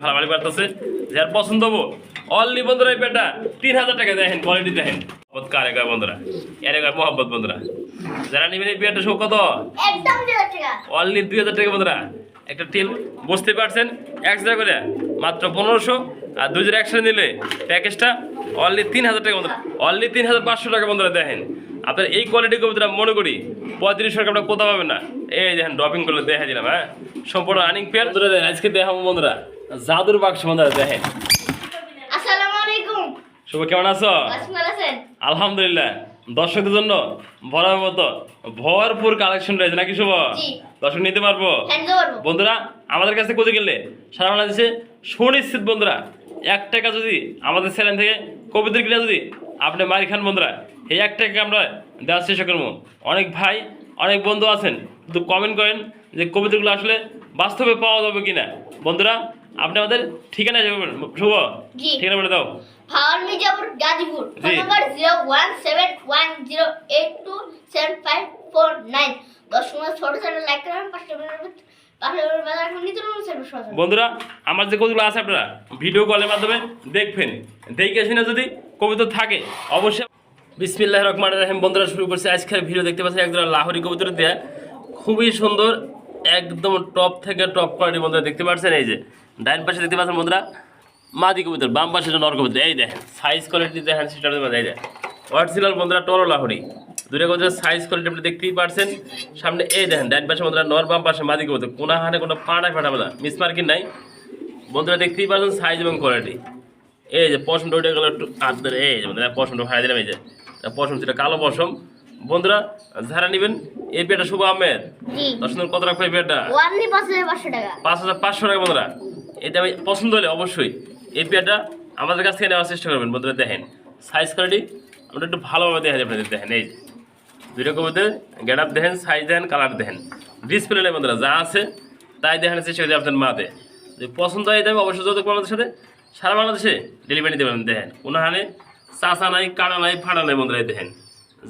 ভাড়াবাড়ি বাড়তেছে যার পছন্দ হব। অনলি বন্ধুরা এই পেটা তিন হাজার টাকা দেখেন কোয়ালিটি দেখেন কার এগার বন্ধুরা এর এগার মোহাম্মদ বন্ধুরা। যারা নেবেন এই পেটা সব কত দুই হাজার টাকা। অনলি দুই হাজার টাকা বন্ধুরা। একটা টিল বুঝতে পারছেন এক হাজার করে মাত্র পনেরোশো। আর দুই হাজার একসাথে নিলে প্যাকেজটা অনলি তিন হাজার টাকা বন্ধুরা। অনলি তিন হাজার পাঁচশো টাকা বন্ধুরা দেখেন। আপনার এই কোয়ালিটি কবিতা মনে করি পঁয়ত্রিশ টাকা আপনার কোথাও পাবেন না। এই দেখেন ড্রপিং করলে দেখা দিলাম হ্যাঁ। সম্পূর্ণ রানিং পেয়ার আজকে দেখাবো বন্ধুরা। জাদুর বাক্স বন্ধুরা দেখেন। আসসালামু শুভ কেমন আছো? আলহামদুলিল্লাহ। দর্শকদের জন্য ভরার মতো ভরপুর কালেকশন রয়েছে নাকি শুভ? দর্শক নিতে পারব? বন্ধুরা আমাদের কাছে কোথায় গেলে সারা বাংলাদেশে সুনিশ্চিত বন্ধুরা এক টাকা যদি আমাদের চ্যানেল থেকে কবিতার কিনা যদি আপনি মারি খান বন্ধুরা এই এক টাকা আমরা দেওয়ার চেষ্টা করব। অনেক ভাই অনেক বন্ধু আছেন কিন্তু কমেন্ট করেন যে কবিতাগুলো আসলে বাস্তবে পাওয়া যাবে কিনা। বন্ধুরা আপনি আমাদের ঠিকানা শুভ জি। ঠিকানা বলে দাও। ভাওয়াল মির্জাপুর গাজীপুর। ফোন। নম্বর zero one seven one zero eight two seven five four nine. দশ মিনিট ছোট চ্যানেল লাইক করেন পাঁচটা বন্ধুরা আমার যে কবিতাগুলো আছে আপনারা ভিডিও কলের মাধ্যমে দেখবেন। দেখে শুনে যদি কবিতা থাকে অবশ্যই বিসমিল্লাহ রহমান রাহিম। বন্ধুরা শুরু করছে আজকের ভিডিও দেখতে পাচ্ছি একজন লাহোরি কবিতা দেয়া। খুবই সুন্দর একদম টপ থেকে টপ কোয়ালিটি বন্ধুরা দেখতে পাচ্ছেন এই যে। ডাইন পাশে দেখতে পাচ্ছেন বন্ধুরা মাদি কবিতর বাম পাশে নর কবিতর। এই দেখেন সাইজ কোয়ালিটি দেখেন মধ্যে এই দেখেন অরিজিনাল বন্ধুরা টরো লাহোরি দুটো কবিতার সাইজ কোয়ালিটি আপনি দেখতেই পারছেন। সামনে এই দেখেন ডাইন পাশে বন্ধুরা নর বাম পাশে মাদি কবিতর। কোনা হানে কোনো ফাটায় ফাটাবে না মিস মার্কিন নাই। বন্ধুরা দেখতেই পারছেন সাইজ এবং কোয়ালিটি এই যে পশম ওইটা গেল একটু হাত ধরে এই যে বন্ধুরা পশমটা ফাড়া দিলাম এই যে। পশম ছিল কালো পশম। বন্ধুরা যারা নেবেন এই পেটা শুভ আহমেদ দশ কত রাখবে এই পেটা পাঁচ হাজার পাঁচশো টাকা বন্ধুরা। এটা পছন্দ হলে অবশ্যই এই পেয়ারটা আমাদের কাছ থেকে নেওয়ার চেষ্টা করবেন, বন্ধুরা দেখেন। সাইজ কোয়ালিটি আমরা একটু ভালোভাবে দেখা আপনাদের, দেখেন, এই দুটো কবিতে গেট আপ দেখেন সাইজ দেখেন কালার দেখেন। ডিসপ্লে নেই বন্ধুরা, যা আছে তাই দেখানোর চেষ্টা করি আপনার মাতে যদি পছন্দ হয় দেবে অবশ্যই যত আমাদের সাথে। সারা বাংলাদেশে ডেলিভারি দিতে পারবেন, দেখেন। কোনো হানে চাষা নাই, কাটা নাই, ফাটা নাই বন্ধুরা দেখেন।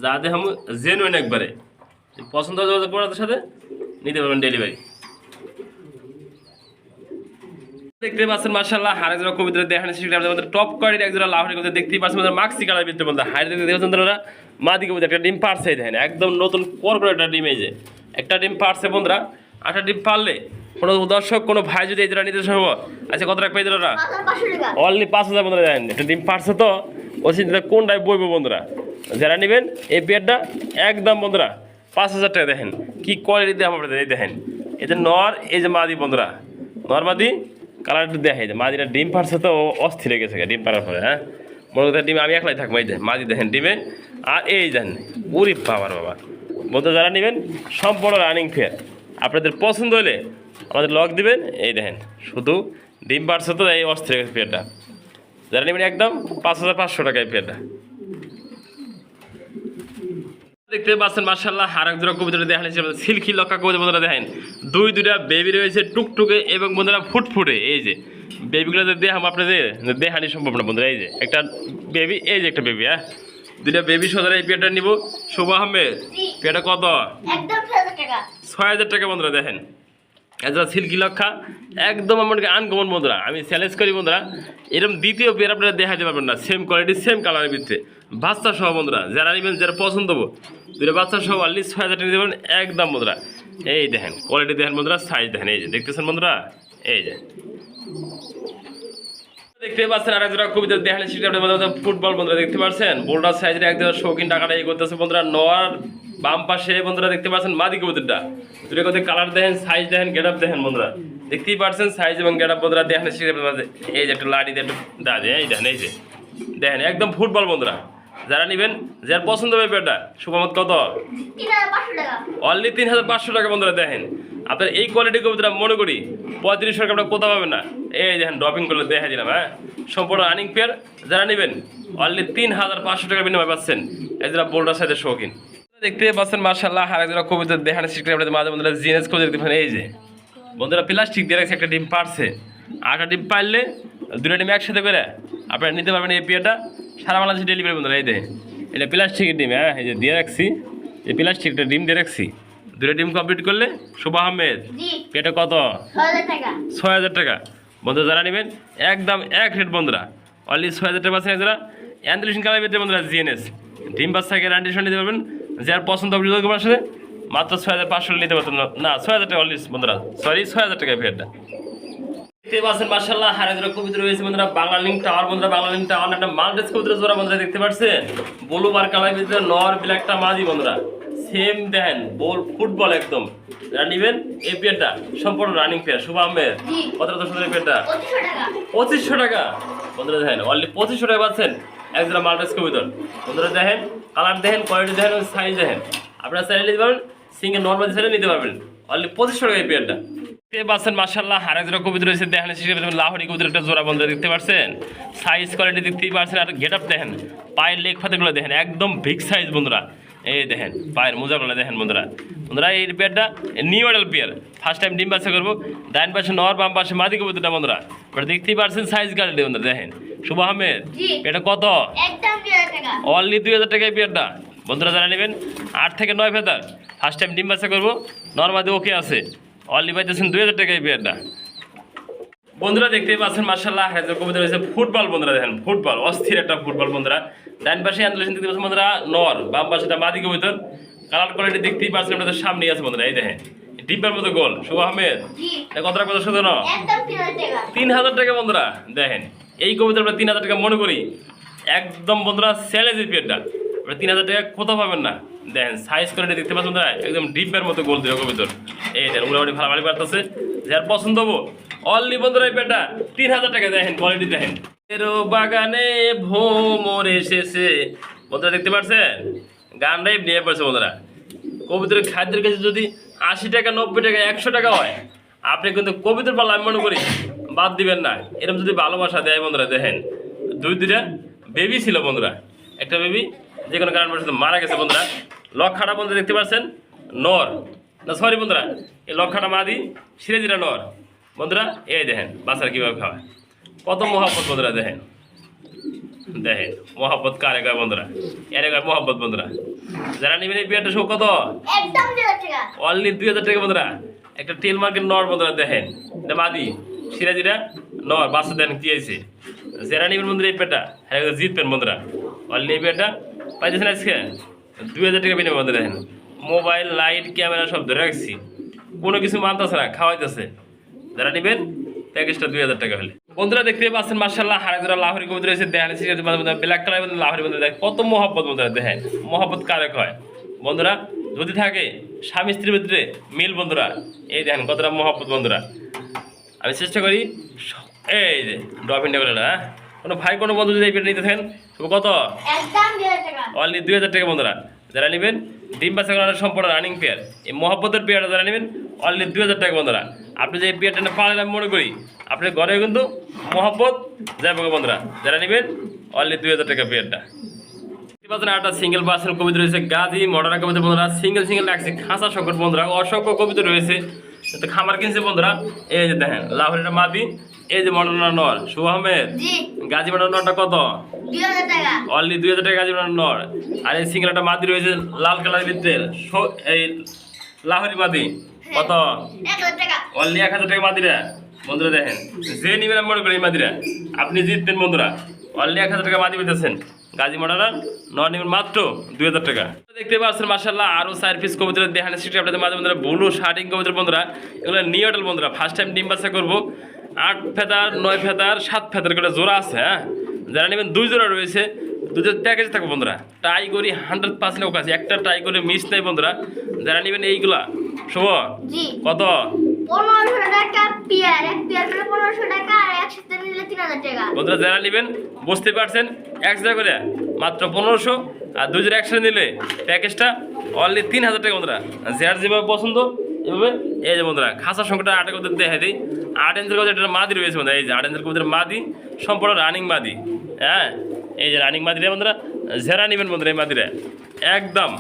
যা দেখাম জেনুইন একবারে। পছন্দ হয় যোগাযোগ আমাদের সাথে, নিতে পারবেন ডেলিভারি দেখতে পাচ্ছেন মার্শাল্লাহ হারে যারা কবিতা দেখানো সেটা আমাদের টপ কোয়ালিটির একজোড়া লাহরি কবিতা দেখতেই পাচ্ছেন আমাদের মাক্সি কালার ভিতরে বলতে হাইরে দেখতে দেখছেন তারা মাদি কবিতা একটা ডিম পারছে দেখেন একদম নতুন করে একটা ডিম এই যে একটা ডিম পারছে বন্ধুরা আটটা ডিম পারলে কোনো দর্শক কোনো ভাই যদি এই নিতে সম্ভব আচ্ছা কত রাখবে এই জোড়াটা? পাঁচ হাজার পাঁচশো টাকা। অনলি পাঁচ হাজার বন্ধুরা দেখেন একটা ডিম পারছে তো ও চিন্তা কোনটায় বইবো বন্ধুরা? যারা নেবেন এই পেয়ারটা একদম বন্ধুরা পাঁচ হাজার টাকা দেখেন কি কোয়ালিটি আপনাদের এই দেখেন যে নর এই যে মাদি বন্ধুরা নর মাদি কালার একটু দেখে যে মাদিটা ডিম পারছে তো অস্থির হয়ে গেছে ডিম পারার পরে হ্যাঁ? মনে ডিমে আমি একলাই থাকব, এই মাদি দেখেন ডিমে। আর এই দেখেন, উরি বাবার বাবা। বন্ধু যারা নেবেন, সম্পূর্ণ রানিং ফেয়ার আপনাদের পছন্দ হলে আমাদের লক দিবেন। এই দেখেন, শুধু ডিম পারছে তো, এই অস্থির গেছে পেয়ারটা যারা নেবেন একদম পাঁচ হাজার পাঁচশো টাকায় পেয়ারটা দেখতে পাচ্ছেন মার্শাল্লাহ আর এক জোড়া কবিতা দেখা যাচ্ছে সিল্কি লক্কা কবিতা বন্ধুরা দেখেন। দুই দুটা বেবি রয়েছে টুকটুকে এবং বন্ধুরা ফুটফুটে এই যে। বেবিগুলো যে দেখাম আপনাদের দেখানি সম্ভব না বন্ধুরা এই যে একটা বেবি এই যে একটা বেবি হ্যাঁ? দুটা বেবি সদরা এই পেয়ারটা নিব। শুভ আহমেদ জি। পেয়ারটা কত? ছয় হাজার টাকা। ছয় হাজার টাকা বন্ধুরা দেখেন। এছাড়া সিল্কি লক্ষা একদম আমাকে আনকমন বন্ধুরা। আমি চ্যালেঞ্জ করি বন্ধুরা এরকম দ্বিতীয় পেয়ার আপনারা দেখাতে পারবেন না সেম কোয়ালিটি সেম কালারের ভিতরে। বাচ্চা সহ বন্ধুরা যারা নেবেন যারা পছন্দ হব দুটো বাচ্চা সহ আল্লি ছয় হাজার টাকা দেবেন একদম বন্ধুরা এই দেখেন কোয়ালিটি দেখেন বন্ধুরা সাইজ দেখেন, এই যে, দেখতেছেন বন্ধুরা এই যে। দেখতে পাচ্ছেন আর একজোড়া কবিতা দেখালে সেটা ফুটবল বন্ধুরা দেখতে পাচ্ছেন? বোল্ডার সাইজের একজোড়া শৌখিন টাকাটা এই করতেছে বন্ধুরা নোয়ার বাম পাশে বন্ধুরা দেখতে পাচ্ছেন? মাদি কবিতাটা। দুটো কথা কালার দেখেন সাইজ দেখেন গেট আপ দেখেন বন্ধুরা দেখতেই পাচ্ছেন সাইজ এবং গেট আপ বন্ধুরা দেখেন এই যে একটা লাড়ি দিয়ে একটু দাঁড়ে এই দেখেন, এই যে। দেখেন, একদম ফুটবল বন্ধুরা যারা নেবেন, যার পছন্দ হবে পেটা সুখমত কত? অনলি তিন হাজার পাঁচশো টাকা বন্ধুরা, দেখেন। আপনার এই কোয়ালিটি কবিতা মনে করি, পঁয়ত্রিশ টাকা আপনার কোথাও পাবেন না। এই দেখেন ড্রপিং করলে দেখা দিলাম হ্যাঁ? সম্পূর্ণ রানিং পেয়ার যারা নেবেন অনলি তিন হাজার পাঁচশো টাকা বিনিময় পাচ্ছেন। যারা বোল্ডার সাইজের শৌখিন দেখতে পাচ্ছেন মার্শাল্লাহ আর একজোড়া কবিতা দেখানো শিখলে আপনাদের মাঝে বন্ধুরা, জিনেস করে দেখতে পারেন এই যে। বন্ধুরা প্লাস্টিক দিয়ে রাখছে একটা ডিম পারছে আটটা ডিম পারলে দুটো ডিম একসাথে করে আপনারা নিতে পারবেন এই পেয়ারটা সারা বাংলাদেশে ডেলিভারি বন্ধুরা এই এটা প্লাস্টিকের ডিম হ্যাঁ এই যে দিয়ে রাখছি এই প্লাস্টিকটা ডিম দিয়ে রাখছি। দুটো ডিম কমপ্লিট করলে শুভ আহমেদ পেটা কত? ছয় হাজার টাকা। বন্ধুরা যারা নেবেন একদম এক রেট বন্ধুরা। অনলি ছয় হাজার টাকা পাচ্ছেন যারা অ্যান্ড্রেশন কালার ভিতরে বন্ধুরা জিএনএস ডিম বাচ্চা গ্যারান্টি নিতে পারবেন। যার পছন্দ হবে যোগাযোগ সাথে। মাত্র ছয় হাজার পাঁচশো নিতে পারতেন না। না ছয় হাজার টাকা অনলি বন্ধুরা। সরি ছয় হাজার টাকা ফেরটা দেখতে পাচ্ছেন মার্শাল্লাহ হারাজরা কবিতা রয়েছে বন্ধুরা বাংলা লিঙ্ক টাওয়ার বন্ধুরা বাংলা লিঙ্ক টাওয়ার একটা মাল্টেস কবিতা জোড়া বন্ধুরা দেখতে পাচ্ছেন? ব্লু বার কালার ভিতরে নর ব্ল্যাকটা মাদি বন্ধুরা। সেম দেখেন বল ফুটবল একদম। নিবেন এই পেয়ারটা সম্পূর্ণ রানিং পেয়ার শুভ আহমেদ দশ পেয়ারটা? পঁচিশশো টাকা। বন্ধুরা দেখেন অনলি পঁচিশশো টাকা পাচ্ছেন একজোড়া মাল্টেস কবিতর বন্ধুরা দেখেন কালার দেখেন কোয়ালিটি দেখেন সাইজ দেখেন। আপনারা চাইলে নিতে পারবেন সিঙ্গেল নর্মাল চাইলে নিতে পারবেন। অনলি পঁচিশশো টাকা এই পেয়ারটা। দেখতে পাচ্ছেন মার্শাল্লাহ আর একজোড়া কবিতা রয়েছে দেখেন লাহরি কবিতার একটা জোড়া বন্ধুরা দেখতে পাচ্ছেন? সাইজ কোয়ালিটি দেখতেই পাচ্ছেন আর গেট আপ দেখেন পায়ের লেগ ফাতেগুলো দেখেন একদম বিগ সাইজ বন্ধুরা। এই দেখেন পায়ের মোজাগুলো দেখেন বন্ধুরা। বন্ধুরা এই পেয়ারটা new model pair first time ডিম বাচ্চা করব ডাইন পাশে নর বাম পাশে মাদি কবিতাটা বন্ধুরা। এবার দেখতেই পারছেন সাইজ কোয়ালিটি বন্ধুরা দেখেন। শুভ আহমেদ এটা কত? অনলি দুই হাজার টাকা এই পেয়ারটা বন্ধুরা যারা নেবেন আট থেকে নয় ফেতার ফার্স্ট টাইম ডিম বাচ্চা করব নর্মাদি ওকে আছে। অনলি পাইতেছেন দুই হাজার টাকা এই পেয়ারটা বন্ধুরা দেখতেই পাচ্ছেন মার্শাল্লাহ হাজার কবিতা রয়েছে। ফুটবল বন্ধুরা দেখেন ফুটবল অস্থির একটা ফুটবল বন্ধুরা। ডান পাশে আন্দোলন দেখতে পাচ্ছেন বন্ধুরা নর বাম পাশেটা মাদি কবিতর। কালার কোয়ালিটি দেখতেই পাচ্ছেন আপনাদের সামনে আছে বন্ধুরা এই দেখেন ডিব্বার মতো গোল শুভ আহমেদ। কতটা কথা শুধু না তিন হাজার টাকা। বন্ধুরা দেখেন এই কবিতা আমরা তিন হাজার টাকা মনে করি একদম বন্ধুরা স্যালেজের পেটটা আমরা তিন হাজার টাকা কোথাও পাবেন না। দেখেন সাইজ করে দেখতে পাচ্ছেন বন্ধুরা, একদম ডিব্বার মতো গোল দিয়ে কবিতর এই দেখেন মোটামুটি ভালো পারতেছে যার পছন্দ হব অনলি বন্ধুরা এই পেটটা তিন হাজার টাকা দেখেন কোয়ালিটি দেখেন। বাগানে ভোমর এসেছে। বন্ধুরা দেখতে পাচ্ছেন? গানটাই নিয়ে পড়ছে বন্ধুরা। কবিতার খাদ্যের কাছে যদি আশি টাকা, নব্বই টাকা, একশো টাকা হয়, আপনি কিন্তু কবিতর পাল্লা আমি মনে করি, বাদ দিবেন না। এরকম যদি ভালোবাসা দেয় বন্ধুরা, দেখেন। দুই দুইটা বেবি ছিল বন্ধুরা। একটা বেবি যে কোনো কারণ মারা গেছে বন্ধুরা। লক্ষাটা বন্ধুরা দেখতে পাচ্ছেন? নর। না সরি বন্ধুরা। এই লক্ষাটা মাদি সিরেজিরা নর। বন্ধুরা এই দেখেন বাচ্চারা কীভাবে খাওয়ায় কত মহাপত বন্ধুরা দেখেন। দেখেন মহাপত কারে কয় বন্ধুরা? এর কয় মহাপত বন্ধুরা। যারা নেবেন এই বিয়ারটা সব কত? অনলি দুই হাজার টাকা। বন্ধুরা। একটা টেল মার্কেট নর বন্ধুরা দেখেন। এটা মাদি সিরাজিরা নর। বাসা দেন কি আছে যারা নেবেন বন্ধুরা এই পেটা হ্যাঁ জিতবেন বন্ধুরা। অনলি এই পেটা পাইতেছেন আজকে? দুই হাজার টাকা বিনিময় বন্ধুরা দেখেন। মোবাইল, লাইট, ক্যামেরা সব ধরে রাখছি। কোনো কিছু মানতেছে না, খাওয়াইতেছে। যারা নেবেন প্যাকেজটা দুই হাজার টাকা হলে। বন্ধুরা দেখতে পাচ্ছেন মার্শাল্লাহ হারাজরা লাহরি কবুতর রয়েছে দেখেন সিরিয়াল ব্ল্যাক কালার লাহরি বন্ধুরা দেখেন, কত মহব্বত বন্ধুরা, দেখেন। মহব্বত কারেক হয় বন্ধুরা, যদি থাকে, স্বামী স্ত্রীর ভিতরে মিল বন্ধুরা। এই দেখেন, কতটা মহব্বত বন্ধুরা। আমি চেষ্টা করি এই যে ড্রপিংটা করে না? কোনো ভাই কোনো বন্ধু যদি এই পেটে নিতে থাকেন তবে কত? অনলি দুই হাজার টাকা। বন্ধুরা। যারা নেবেন ডিম বাচ্চা করানোর সম্পূর্ণ রানিং পেয়ার এই মহব্বতের পেয়ারটা যারা নেবেন অনলি দুই হাজার টাকা বন্ধুরা। আপনি যে এই পেয়ারটা পারেন আমি মনে করি আপনার ঘরে কিন্তু মহব্বত যাবে বন্ধুরা। যারা নেবেন অনলি দুই হাজার টাকা পেয়ারটা একটা সিঙ্গেল পার্সেন্ট কবিতা রয়েছে গাজী মডার্ন কবিতা বন্ধুরা। সিঙ্গেল সিঙ্গেল লাগছে খাঁচা সংকট বন্ধুরা অসংখ্য কবিতা রয়েছে। খামার কিনছে বন্ধুরা। এই যে দেখেন লাহরিটা মাদি এই যে মডার্ন নর শুভ আহমেদ। গাজী মডার্ন নরটা কত? অনলি দুই হাজার টাকা গাজী নর আর এই সিঙ্গেলটা মাদি রয়েছে লাল কালার ভিতরে সো- এই লাহরি মাদি। কত? এক অনলি এক হাজার টাকা মাদিরা। বন্ধুরা দেখেন যে নিবেন মনে করি এই মাদিরা। আপনি জিতবেন বন্ধুরা। অনলি এক হাজার টাকা মাদি পেতেছেন। গাজী মডারা নন নিবেন মাত্র দুই হাজার টাকা। দেখতে পাচ্ছেন মার্শাল্লাহ আরও চার পিস কবিতার দেখানে সিটি আপনাদের মাঝে বন্ধুরা ব্লু শার্টিং কবিতার বন্ধুরা। এগুলো নিউডাল বন্ধুরা ফার্স্ট টাইম ডিম বাচ্চা করব। আট ফেদার নয় ফেদার সাত ফেতার করে জোড়া আছে হ্যাঁ? যারা নেবেন দুই জোড়া রয়েছে দুটো প্যাকেজ থাকবে বন্ধুরা। ট্রাই করি হান্ড্রেড পার্সেন্ট ওকে আছে একটা ট্রাই করে মিস নেই বন্ধুরা। যারা নেবেন এইগুলা শুভ? কত? একসাথে বন্ধুরা যারা নেবেন বুঝতে পারছেন এক জায়গা করে মাত্র পনেরোশো আর দুজন একসাথে নিলে প্যাকেজটা অনলি তিন হাজার টাকা বন্ধুরা। যার যেভাবে পছন্দ এই যে বন্ধুরা খাসার সংখ্যাটা আটের কবুতর দেখা দিই। আট ইঞ্চের কবুতর একটা মাদি রয়েছে বন্ধুরা, এই যে আট ইঞ্চের মাদি, সম্পূর্ণ রানিং মাদি হ্যাঁ? এই যে রানিং মাদিরা বন্ধুরা যারা নেবেন বন্ধুরা এই মাদিরা। একদম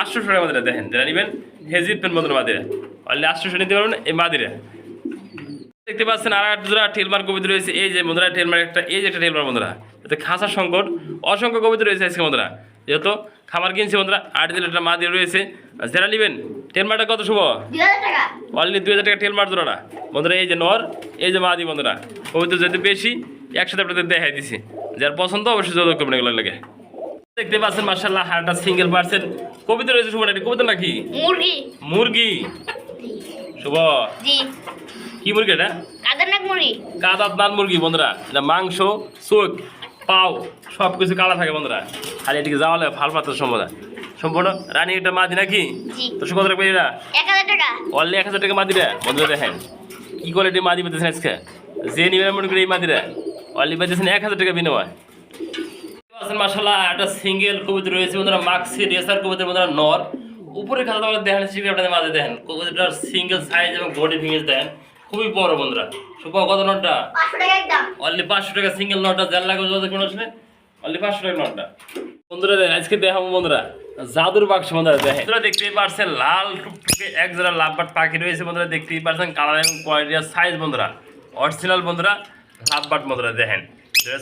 আটশোশো টাকা বন্ধুরা দেখেন যারা নেবেন, হেজির পেন বন্ধুরা মাদিরা। অনলি আটশোশো নিতে পারবেন এই মাদিরা। দেখতে পাচ্ছেন আর একটা টেলমার কবিতা রয়েছে। এই যে বন্ধুরা টেলমার একটা, এই যে একটা টেলমার বন্ধুরা, এতে খাঁচার সংকট, অসংখ্য কবিতা রয়েছে আজকে বন্ধুরা। যেহেতু খামার কিনছে বন্ধুরা, আট দিন একটা মা দিয়ে রয়েছে। আর যারা নেবেন টেল মারটা কত শুভ? অনলি দুই হাজার টাকা টেল মার জোড়াটা বন্ধুরা এই যে নর এই যে মাদি বন্ধুরা কবিতা যদি বেশি একসাথে আপনাদের দেখাই দিছি। যার পছন্দ অবশ্যই যোগাযোগ করবেন এগুলো লাগে। দেখতে পাচ্ছেন মার্শাল্লাহ হারটা সিঙ্গেল পার্সেন্ট কবিতা রয়েছে শুভ নাকি? কবিতা নাকি? মুরগি। মুরগি। শুভ। কি মুরগি এটা? কাদারনাক মুরগি। কাদাত মুরগি বন্ধুরা। এটা মাংস চোখ পাও সব কিছু কালা থাকে বন্ধুরা। আর এদিকে যাওয়া লাগে ভালো পাত্র সম্পদা সম্পূর্ণ? রানী এটা মাদি নাকি? তো কত রাখবে এরা এক হাজার টাকা। অনলি এক হাজার টাকা মাদিরা বন্ধুরা দেখেন কি কোয়ালিটি মাদি পেতেছেন আজকে? যে নিবে মনে করি এই মাদিরা অনলি পেতেছেন এক হাজার টাকা বিনিময়। মাসাল্লাহ একটা সিঙ্গেল কবিতা রয়েছে বন্ধুরা মাক্সি রেসার কবিতা বন্ধুরা নর। উপরে খাতা দেখেন সিঙ্গেল আপনাদের মাঝে দেখেন কবিতাটার সিঙ্গেল সাইজ এবং বডি ফিঙ্গেজ দেখেন খুবই বড় বন্ধুরা। সুপার কত নটটা? অনলি পাঁচশো টাকা সিঙ্গেল নটটা যার লাগবে কোনো আসলে অনলি পাঁচশো টাকা নটটা। বন্ধুরা দেখেন, আজকে দেখাবো বন্ধুরা জাদুর বাক্স বন্ধুরা দেখেন। বন্ধুরা দেখতেই পারছেন লাল টুকটুকে এক জোড়া লাভবাট পাখি রয়েছে বন্ধুরা দেখতেই পারছেন কালার এবং কোয়ালিটি আর সাইজ বন্ধুরা। অরিজিনাল বন্ধুরা লাভবাট বন্ধুরা দেখেন।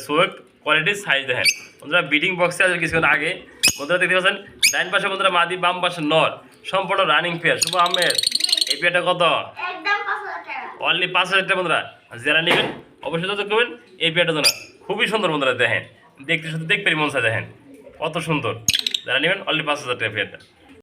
সোয়েক কোয়ালিটির সাইজ দেখেন। বন্ধুরা বিডিং বক্সে আছে কিছুক্ষণ আগে। বন্ধুরা দেখতে পাচ্ছেন ডাইন পাশে বন্ধুরা মাদি বাম পাশে নর। সম্পূর্ণ রানিং পেয়ার শুভ আহমেদ এই পেয়ারটা কত? অনলি পাঁচ হাজার টাকা। বন্ধুরা। যারা নেবেন অবশ্যই যোগাযোগ করবেন এই পেয়ারটা জন্য খুবই সুন্দর বন্ধুরা দেখেন। দেখতে শুধু দেখবেন মন চায় দেখেন। কত সুন্দর। যারা নেবেন অনলি পাঁচ হাজার টাকা পেয়ারটা